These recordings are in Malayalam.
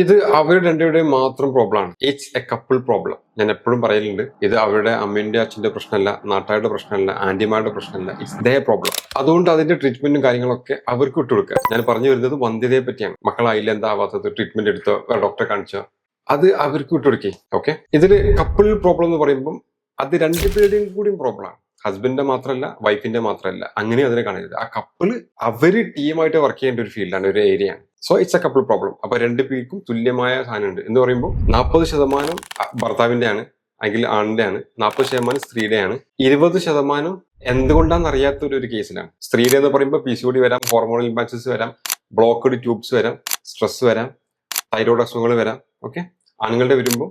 ഇത് അവരുടെ രണ്ടുപേരുടെയും മാത്രം പ്രോബ്ലമാണ് ഇറ്റ്സ് എ കപ്പിൾ പ്രോബ്ലം ഞാൻ എപ്പോഴും പറയലുണ്ട് ഇത് അവരുടെ അമ്മേന്റെ അച്ഛന്റെ പ്രശ്നമല്ല നാട്ടുകാരുടെ പ്രശ്നമല്ല ആന്റിമാരുടെ പ്രശ്നമല്ല. ഇറ്റ്സ് ദേ പ്രോബ്ലം അതുകൊണ്ട് അതിന്റെ ട്രീറ്റ്മെന്റും കാര്യങ്ങളൊക്കെ അവർക്ക് വിട്ടുകൊടുക്കുക ഞാൻ പറഞ്ഞു വരുന്നത് വന്ധ്യതയെ പറ്റിയാണ്. മക്കളായില്ല എന്താ ആവാത്തത്? ട്രീറ്റ്മെന്റ് എടുത്തോ? ഡോക്ടറെ കാണിച്ചോ? അത് അവർക്ക് വിട്ടുകൊടുക്കേ ഓക്കെ ഇതിൽ കപ്പിൾ പ്രോബ്ലം എന്ന് പറയുമ്പോൾ അത് രണ്ടുപേരുടെയും കൂടിയും പ്രോബ്ലമാണ് ഹസ്ബൻഡിന്റെ മാത്രമല്ല വൈഫിന്റെ മാത്രമല്ല അങ്ങനെ അതിനെ കാണരുത്. ആ കപ്പിൾ അവർ ടീമായിട്ട് വർക്ക് ചെയ്യേണ്ട ഒരു ഫീൽഡാണ് ഒരു ഏരിയയാണ് so it's a couple problem അപ്പൊ രണ്ട് പേർക്കും തുല്യമായ സാധനമുണ്ട്. എന്ന് പറയുമ്പോൾ നാൽപ്പത് ശതമാനം ഭർത്താവിന്റെ ആണ് അല്ലെങ്കിൽ ആണിന്റെ ആണ് നാൽപ്പത് ശതമാനം സ്ത്രീയുടെ ആണ് ഇരുപത് ശതമാനം എന്തുകൊണ്ടാണെന്ന് അറിയാത്ത ഒരു- കേസിലാണ്. സ്ത്രീയുടെ എന്ന് പറയുമ്പോൾ പി സി ഒ ഡി വരാം ഹോർമോണൽ ഇംബാലൻസസ് വരാം ബ്ലോക്കഡ് ട്യൂബ്സ് വരാം സ്ട്രെസ് വരാം തൈറോയ്ഡ് അസുഖങ്ങൾ വരാം ഓക്കെ ആണുങ്ങളുടെ വരുമ്പോൾ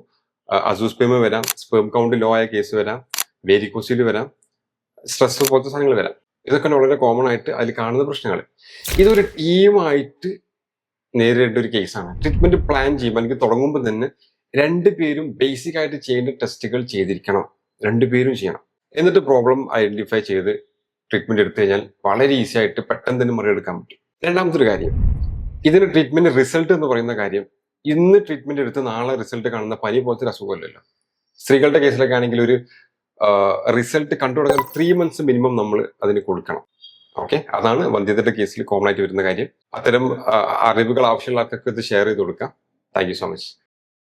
അസൂസ്പേമ വരാം സ്പേം കൗണ്ട് ലോ ആയ കേസ് വരാം വേരിക്കോസിൽ വരാം സ്ട്രെസ് പോലത്തെ സാധനങ്ങൾ വരാം. ഇതൊക്കെ വളരെ കോമൺ ആയിട്ട് അതിൽ കാണുന്ന പ്രശ്നങ്ങൾ ഇതൊരു ടീമായിട്ട് നേരിടേണ്ട ഒരു കേസാണ്. ട്രീറ്റ്മെന്റ് പ്ലാൻ ചെയ്യുമ്പോൾ അല്ലെങ്കിൽ തുടങ്ങുമ്പോൾ തന്നെ രണ്ടു പേരും ബേസിക് ആയിട്ട് ചെയ്യേണ്ട ടെസ്റ്റുകൾ ചെയ്തിരിക്കണം. രണ്ടുപേരും ചെയ്യണം. എന്നിട്ട് പ്രോബ്ലം ഐഡന്റിഫൈ ചെയ്ത് ട്രീറ്റ്മെന്റ് എടുത്തു കഴിഞ്ഞാൽ വളരെ ഈസി ആയിട്ട് പെട്ടെന്ന് തന്നെ മറികടക്കാൻ പറ്റും. രണ്ടാമത്തെ ഒരു കാര്യം ഇതിന് ട്രീറ്റ്മെന്റ് റിസൾട്ട് എന്ന് പറയുന്ന കാര്യം ഇന്ന് ട്രീറ്റ്മെന്റ് എടുത്ത് നാളെ റിസൾട്ട് കാണുന്ന പനി പോലത്തെ ഒരു അസുഖമല്ലല്ലോ സ്ത്രീകളുടെ കേസിലൊക്കെ ആണെങ്കിൽ ഒരു റിസൾട്ട് കണ്ടു തുടങ്ങാൻ ത്രീ മന്ത്സ് മിനിമം നമ്മൾ അതിന് കൊടുക്കണം. ഓക്കെ അതാണ് വന്ധ്യതയുടെ കേസിൽ കോമൺ ആയിട്ട് വരുന്ന കാര്യം. അത്തരം അറിവുകൾ ആവശ്യമുള്ള ഇത് ഷെയർ ചെയ്ത് കൊടുക്കാം. Thank so much